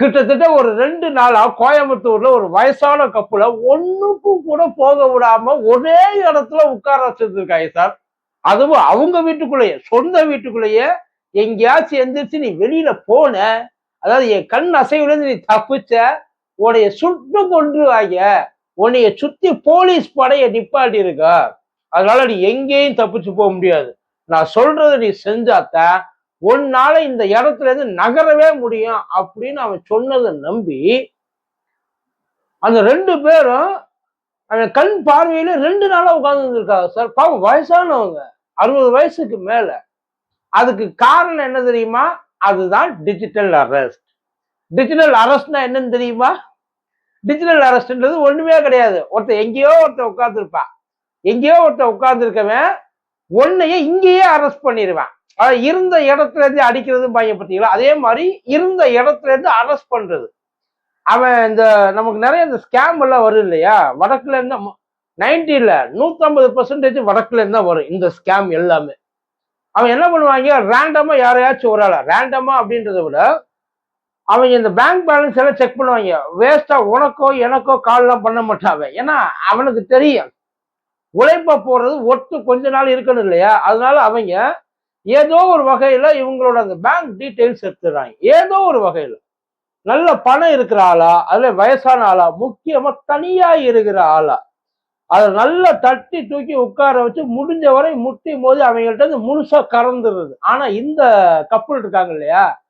கிட்டத்தட்ட ஒரு ரெண்டு நாளா கோயம்புத்தூர்ல ஒரு வயசான கப்புல ஒண்ணுக்கும் கூட போக விடாம ஒரே இடத்துல உட்கார வச்சிருந்திருக்காங்க சார். அதுவும் அவங்க வீட்டுக்குள்ளேயே சொந்த வீட்டுக்குள்ளேயே. எங்கேயாச்சும் எந்திரிச்சு நீ வெளியில போன அதாவது என் கண் அசைவுலேருந்து நீ தப்பிச்ச உன்னைய சுட்டு கொண்டுருவாங்க உன்னைய சுத்தி போலீஸ் படைய நிப்பாட்டி இருக்க அதனால நீ எங்கேயும் தப்பிச்சு போக முடியாது. நான் சொல்றதை நீ செஞ்சாத்தான் உன்னால இந்த இடத்துல இருந்து நகரவே முடியும் அப்படின்னு அவன் சொன்னதை நம்பி அந்த ரெண்டு பேரும் அவன் கண் பார்வையில ரெண்டு நாளா உட்கார்ந்து சார். பாவம் வயசானவங்க அறுபது வயசுக்கு மேல. அதுக்கு காரணம் என்ன தெரியுமா? அதுதான் டிஜிட்டல் அரெஸ்ட் டிஜிட்டல் அரெஸ்ட்னா என்னன்னு தெரியுமா? டிஜிட்டல் அரெஸ்ட்ன்றது ஒண்ணுமே கிடையாது. ஒருத்தன் எங்கேயோ ஒருத்தன் உட்காந்துருப்பான் எங்கேயோ ஒருத்தன் உட்காந்துருக்கவன் உன்னையே இங்கேயே அரெஸ்ட் பண்ணிடுவான் இருந்த இடத்துல இருந்து அடிக்கிறது பையன் பார்த்தீங்களா? அதே மாதிரி இருந்த இடத்துல இருந்து அரெஸ்ட் பண்றது. அவன் இந்த நமக்கு நிறைய இந்த ஸ்கேம் எல்லாம் வரும் இல்லையா? வடக்குல இருந்து நைன்டில நூத்தம்பது பர்சன்டேஜ் வடக்குல இருந்தா வரும் இந்த ஸ்கேம் எல்லாமே. அவன் என்ன பண்ணுவாங்க? ரேண்டமா யாரையாச்சும் ஒரு ஆளா ரேண்டமா அப்படின்றத விட அவங்க இந்த பேங்க் பேலன்ஸ் எல்லாம் செக் பண்ணுவாங்க. வேஸ்டா உனக்கோ எனக்கோ கால்லாம் பண்ண மாட்டாங்க ஏன்னா அவனுக்கு தெரியும். உழைப்ப போறது ஒட்டு கொஞ்ச நாள் இருக்கணும் இல்லையா? அதனால அவங்க ஏதோ ஒரு வகையில இவங்களோட அந்த பேங்க் டீட்டெயில்ஸ் எடுத்துடுறாங்க. ஏதோ ஒரு வகையில. நல்ல பணம் இருக்கிற ஆளா அதுல வயசான ஆளா முக்கியமா தனியா இருக்கிற ஆளா. அதை நல்லா தட்டி தூக்கி உட்கார வச்சு முடிஞ்ச வரை முட்டி போது அவங்கள்ட்ட இருந்து முழுசா கறந்துடுறது. ஆனா இந்த கப்பல் இருக்காங்க இல்லையா?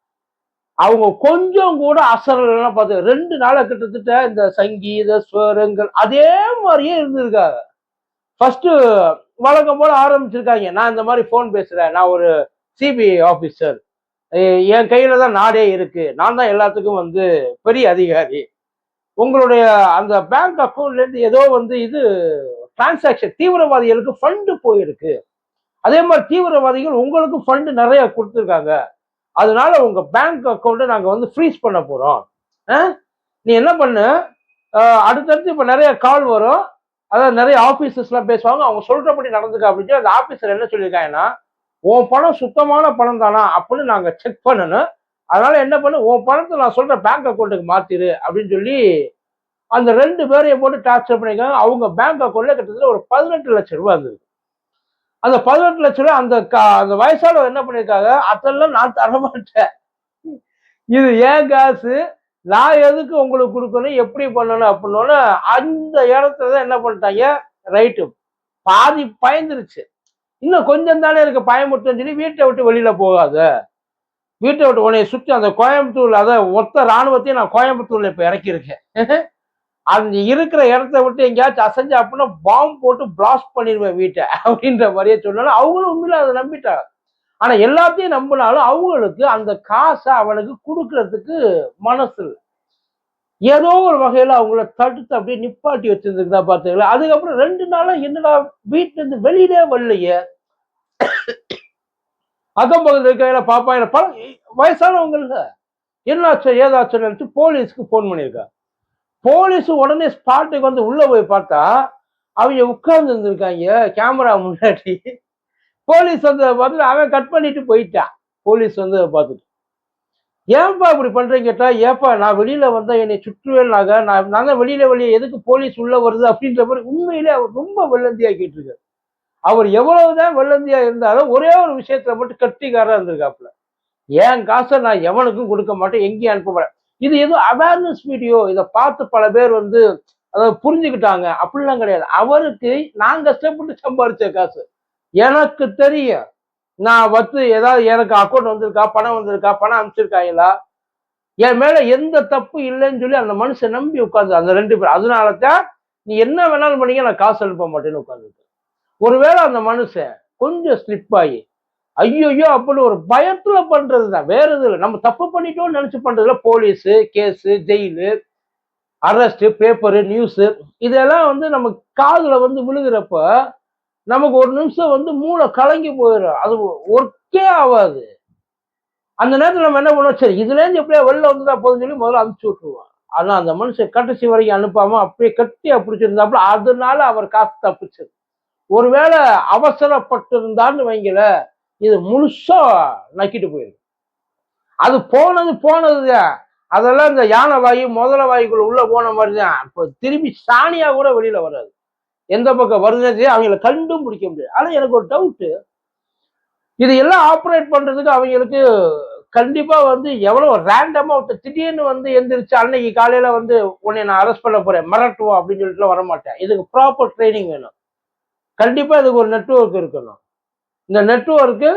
அவங்க கொஞ்சம் கூட அசரலாம் பார்த்து ரெண்டு நாளை கிட்டத்தட்ட இந்த சங்கீத ஸ்வரங்கள் அதே மாதிரியே இருந்திருக்காங்க. ஃபர்ஸ்ட் வழக்கம் போல ஆரம்பிச்சிருக்காங்க. நான் இந்த மாதிரி ஃபோன் பேசுறேன். நான் ஒரு சிபிஐ ஆஃபீஸர் என் கையில தான் நாடே இருக்கு. நான் தான் எல்லாத்துக்கும் வந்து பெரிய அதிகாரி. உங்களுடைய அந்த பேங்க் அக்கௌண்ட்ல இருந்து ஏதோ வந்து இது டிரான்சாக்ஷன் தீவிரவாதிகளுக்கு ஃபண்டு போயிருக்கு. அதே மாதிரி தீவிரவாதிகள் உங்களுக்கு ஃபண்டு நிறைய கொடுத்துருக்காங்க. அதனால உங்க பேங்க் அக்கௌண்ட்டை நாங்கள் வந்து ஃப்ரீஸ் பண்ண போறோம். நீ என்ன பண்ணு? அடுத்தடுத்து இப்போ நிறைய கால் வரும். அதாவது நிறைய ஆஃபீஸர்ஸ்லாம் பேசுவாங்க அவங்க சொல்கிறபடி நடந்துக்க அப்படின்னு சொல்லி அந்த ஆஃபீஸர் என்ன சொல்லியிருக்காங்கன்னா உன் பணம் சுத்தமான பணம் தானா? அப்படின்னு நாங்கள் செக் பண்ணணும். அதனால என்ன பண்ணு உன் பணத்தை நான் சொல்கிற பேங்க் அக்கௌண்ட்டுக்கு மாற்றிடு அப்படின்னு சொல்லி அந்த ரெண்டு பேரையும் போட்டு டார்ச்சர் பண்ணியிருக்காங்க. அவங்க பேங்க் அக்கௌண்ட்ல கிட்டத்தட்ட ஒரு பதினெட்டு லட்சம் ரூபாய் இருந்தது. அந்த பதினெட்டு லட்ச ரூபாய் அந்த கா- அந்த வயசானவர் என்ன பண்ணிருக்காங்க அதெல்லாம் நான் தரமாட்டேன். இது ஏன் காசு? நான் எதுக்கு உங்களுக்கு கொடுக்கணும் எப்படி பண்ணணும் அப்படின்னோன்னா அந்த இடத்துல தான் என்ன பண்ணிட்டாங்க ரைட்டு. பாதி பயந்துருச்சு. இன்னும் கொஞ்சம் தானே இருக்கு பயமுட்டுன்னு சொல்லி வீட்டை விட்டு வெளியில போகாத. வீட்டை விட்டு உன்னைய சுற்றி அந்த கோயம்புத்தூர்ல அதை ஒத்த ராணுவத்தையும் நான் கோயம்புத்தூர்ல இப்போ இறக்கியிருக்கேன். அந்த இருக்கிற இடத்த விட்டு எங்கேயாச்சும் அசைஞ்சா அப்படின்னா பாம்பு போட்டு பிளாஸ்ட் பண்ணிடுவேன் வீட்டை அப்படின்ற மாதிரியே சொன்னாலும் அவங்களும் உண்மையில அதை நம்பிட்டாங்க. ஆனா எல்லாத்தையும் நம்பினாலும் அவங்களுக்கு அந்த காசை அவனுக்கு கொடுக்கறதுக்கு மனசு இல்லை. ஏதோ ஒரு வகையில அவங்கள தடுத்து அப்படியே நிப்பாட்டி வச்சிருந்துருக்குதா பாத்தீங்களா அதுக்கப்புறம் ரெண்டு நாளா என்னடா வீட்டுல இருந்து வெளியிலே வரலையே. அக்கம் பக்கத்துல இருக்கையில பாப்பா என்ன பல வயசானவங்க என்னாச்சோ என்னாச்சு ஏதாச்சும் நினைச்சு போலீஸ்க்கு ஃபோன் பண்ணியிருக்கா. போலீஸ் உடனே ஸ்பாட்டுக்கு வந்து உள்ள போய் பார்த்தா அவங்க உட்கார்ந்து இருந்திருக்காங்க கேமரா முன்னாடி. போலீஸ் வந்ததை பார்த்துட்டு அவன் கட் பண்ணிட்டு போயிட்டான். போலீஸ் வந்ததை பார்த்துட்டு. ஏன்பா இப்படி பண்றேன்னு கேட்டா ஏப்பா நான் வெளியில வந்தேன் என்னை சுற்றுவேனாக நான் நான் தான் வெளியில வெளியே எதுக்கு போலீஸ் உள்ள வருது அப்படின்ற மாதிரி உண்மையிலே அவர் ரொம்ப வெள்ளந்தியா கேட்டிருக்காரு. அவர் எவ்வளவுதான் வெள்ளந்தியா இருந்தாலும் ஒரே ஒரு விஷயத்துல மட்டும் கட்டிக்காரா இருந்திருக்காப்புல. என் காசை நான் எவனுக்கும் கொடுக்க மாட்டேன் எங்கேயும் அனுப்ப மாட்டேன். இது எதுவும் அவேர்னஸ் வீடியோ இதை பார்த்து பல பேர் வந்து அதாவது புரிஞ்சுக்கிட்டாங்க. அப்படிலாம் கிடையாது. அவருக்கு நான் கஷ்டப்பட்டு சம்பாரிச்ச காசு. எனக்கு தெரியும். நான் வந்து ஏதாவது எனக்கு அக்கௌண்ட் வந்திருக்கா பணம் வந்திருக்கா பணம் அனுப்பிச்சிருக்காங்களா? என் மேல எந்த தப்பு இல்லைன்னு சொல்லி அந்த மனுஷன் நம்பி உட்காந்து அந்த ரெண்டு பேர் அதனால தான் நீ என்ன வேணாலும் பண்ணீங்க நான் காசு அனுப்ப மாட்டேன்னு உட்காந்துருக்கேன் ஒருவேளை அந்த மனுஷன் கொஞ்சம் ஸ்லிப் ஆகி ஐயோ அப்படின்னு ஒரு பயத்துல பண்றது தான் வேற எதுவும் இல்லை. நம்ம தப்பு பண்ணிட்டோம்னு நினைச்சு பண்றதுல police case jail arrest paper news இதெல்லாம் வந்து நம்ம காதுல வந்து விழுகிறப்ப நமக்கு ஒரு நிமிஷம் வந்து மூளை கலங்கி போயிடும். அது ஒர்க்கே ஆகாது. அந்த நேரத்தில் நம்ம என்ன பண்ணுவோம்? சரி இதுலேருந்து எப்படியா வெளில வந்துட்டா போதும் சொல்லி முதல்ல அனுப்பிச்சு விட்டுருவோம். ஆனா அந்த மனுஷன் கடைசி வரைக்கும் அனுப்பாம அப்படியே கட்டியா பிடிச்சிருந்தாப்புல அதனால அவர் காசு தப்பிச்சது. ஒருவேளை அவசரப்பட்டிருந்தான்னு வைங்கல இது முழுசா நக்கிட்டு போயிருக்கு அது போனது போனது அதெல்லாம் இந்த யானை வாயு முதல வாயுக்குள்ள உள்ள போன மாதிரி தான். இப்போ திரும்பி சாணியா கூட வெளியில வராது. எந்த பக்கம் வருதுன்னு அவங்கள கண்டும் பிடிக்க முடியாது. ஆனால் எனக்கு ஒரு டவுட்டு இது எல்லாம் ஆப்ரேட் பண்ணுறதுக்கு அவங்களுக்கு கண்டிப்பாக வந்து எவ்வளோ ரேண்டமாக ஒருத்தர் திடீர்னு வந்து எந்திரிச்சு அன்னைக்கு காலையில் வந்து உன்னை நான் அரெஸ்ட் பண்ண போகிறேன் மிரட்டுவோம் அப்படின்னு சொல்லிட்டு வர மாட்டேன் இதுக்கு ப்ராப்பர் ட்ரைனிங் வேணும். கண்டிப்பாக இதுக்கு ஒரு நெட்ஒர்க் இருக்கணும். இந்த நெட்ஒர்க்கு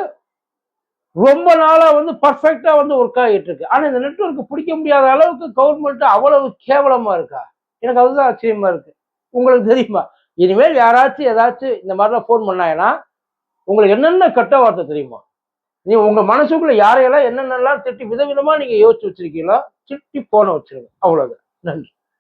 ரொம்ப நாளாக வந்து பர்ஃபெக்டாக வந்து ஒர்க் ஆகிட்டு இருக்கு ஆனால் இந்த நெட்வொர்க் பிடிக்க முடியாத அளவுக்கு கவர்மெண்ட் அவ்வளவு கேவலமாக இருக்கா? எனக்கு அதுதான் ஆச்சரியமா இருக்கு. உங்களுக்கு தெரியுமா? இனிமேல் யாராச்சும் ஏதாச்சும் இந்த மாதிரிலாம் ஃபோன் பண்ணாங்கன்னா உங்களுக்கு என்னென்ன கட்ட வார்த்தை தெரியுமா? நீ உங்க மனசுக்குள்ள யாரையெல்லாம் என்னென்னலாம் திட்டி விதவிதமா நீங்க யோசிச்சு வச்சிருக்கீங்களோ திட்டி போன வச்சிருங்க. அவ்வளவுதான். நன்றி.